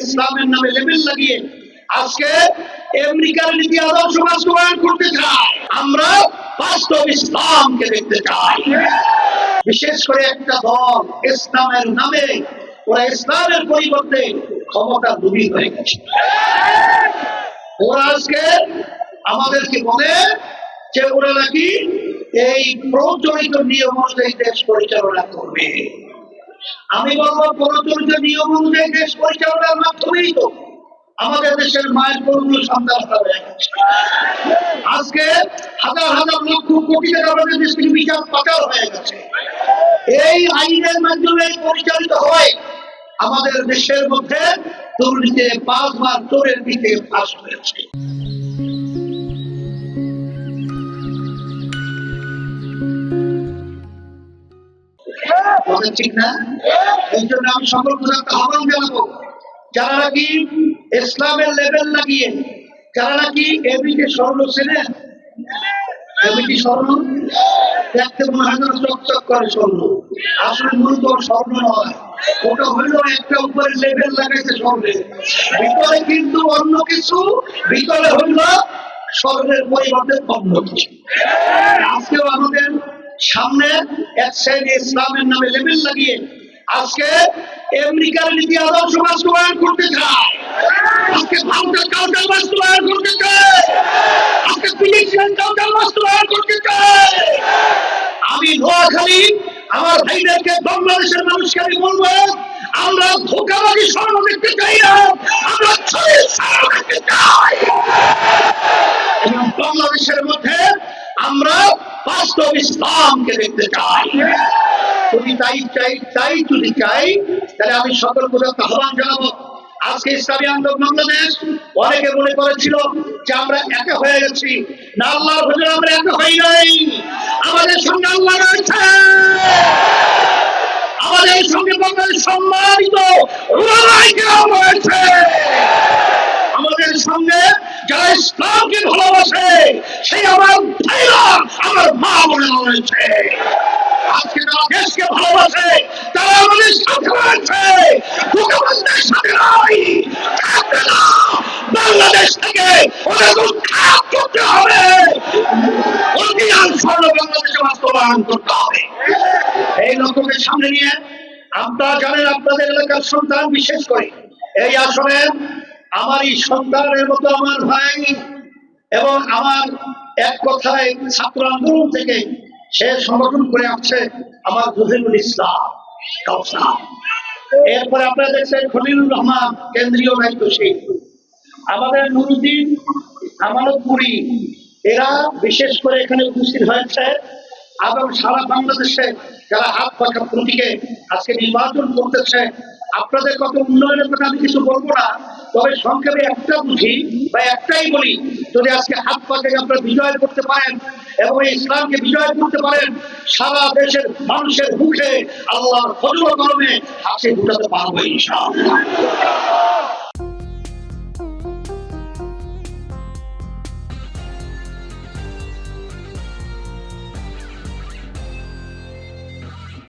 ইসলামের নামে লেবেল লাগিয়ে আজকে আমেরিকার নীতি আদর্শ বাস্তবায়ন করতে আমরা বাস্তব ইসলামকে দেখতে চাই। বিশেষ করে একটা দল ইসলামের নামে, ওরা ইসলামের পরিবর্তে ক্ষমতা দুবি হয়ে গেছে। ওরা আজকে আমাদেরকে বলে যে ওরা নাকি এই প্রচলিত নিয়ম অনুযায়ী দেশ পরিচালনা করবে। আমি বলব প্রচলিত নিয়ম অনুযায়ী দেশ পরিচালনার মাধ্যমেই তো আমাদের দেশের মায়ের করুণ সন্তান গেছে আজকে হাজার হাজার লক্ষ কোটি টাকা আমাদের দেশ থেকে বিচার পাচার হয়ে গেছে। এই আইনের মাধ্যমে পরিচালিত হয় আমাদের দেশের মধ্যে দুর্নীতি পাঁচবার চোরের দিকে ফাঁস হয়েছে। যারা নাকি ইসলামের লেভেল লাগিয়ে, যারা নাকি স্বর্ণ স্বর্ণ? দেখতে মনে হয় চকচক করে স্বর্ণ। আসলে মূলত স্বর্ণ নয়। ওটা হইল একটা উপরে লেভেল লাগাইছে স্বর্ণে। ভিতরে কিন্তু অন্য কিছু, ভিতরে হইল স্বর্ণের পরিবর্তে কিছু আজকেও আমাদের সামনে এক ইসলামের নামে লেবেল লাগিয়ে আজকে আমেরিকার নীতি আদর্শ বাস্তবায়ন করতে চায়। আজকে ভারতের কাউন্টার বাস্তবায়ন করতে চায়। আজকে ফিলিপিয়ান কাউন্টার বাস্তবায়ন করতে চায়। আমি নোয়াখালী, আমার ভাইদেরকে বাংলাদেশের মানুষকে আমি বলব, আমরা ধোকাবাজি স্বর্ণ দেখতে চাই না, আমরা ছড়িয়ে স্বর্ণ দেখতে চাই। বাংলাদেশের মধ্যে আমরা বাস্তব ইসলামকে দেখতে চাই। যদি তাই চাই, তাই যদি চাই, তাহলে আমি সকল প্রজাকে আহ্বান জানাব। আজকে ইসলামী আন্দোলন বাংলাদেশ, অনেকে মনে করেছিল যে আমরা একা হয়ে গেছি। না আল্লাহ হুজুর আমরা একা হই নাই। আমাদের সঙ্গে আল্লাহ রয়েছে। আমাদের সঙ্গে বাংলাদেশ সম্মানিত রয়েছে। আমাদের সঙ্গে যারা ইসলামকে ভালোবাসে, সেই আমার ভাইরা আমার মা বোনেরা রয়েছে। আজকে যারা দেশকে ভালোবাসে, তারা আমাদের সাথে রয়েছে। ভূখণ্ডের সাথে নয় বাংলাদেশ থেকে ওদের উৎখাত করতে হবে। অধিকার স্বর্ণ বাংলাদেশে বাস্তবায়ন করতে হবে। এই লক্ষ্যকে সামনে নিয়ে আপনারা জানেন, আপনাদের এলাকার সন্তান বিশেষ করে। এই আসনে আমার এই সন্তানের মতো আমার ভাই এবং আমার এক কথায় ছাত্র আন্দোলন থেকে সে সংগঠন করে আসছে আমার জহিরুল ইসলাম এরপরে আপনারা দেখছেন খলিলুর রহমান, কেন্দ্রীয় দায়িত্বশীল আমাদের নুরুদ্দিন আমানতপুরি, এরা বিশেষ করে এখানে উপস্থিত হয়েছে এবং সারা বাংলাদেশে যারা হাত পাখা প্রতীকে আজকে নির্বাচন করতেছে, আপনাদের কত উন্নয়নের কথা আমি কিছু বলব না তবে সংক্ষেপে একটা বুঝি বা একটাই বলি, যদি আজকে হাত পাকে আপনারা বিজয় করতে পারেন এবং এই ইসলামকে বিজয় করতে পারেন, সারা দেশের মানুষের মুখে আল্লাহর ফজল কলমে হাসি ফুটাতে পারব ইনশাআল্লাহ।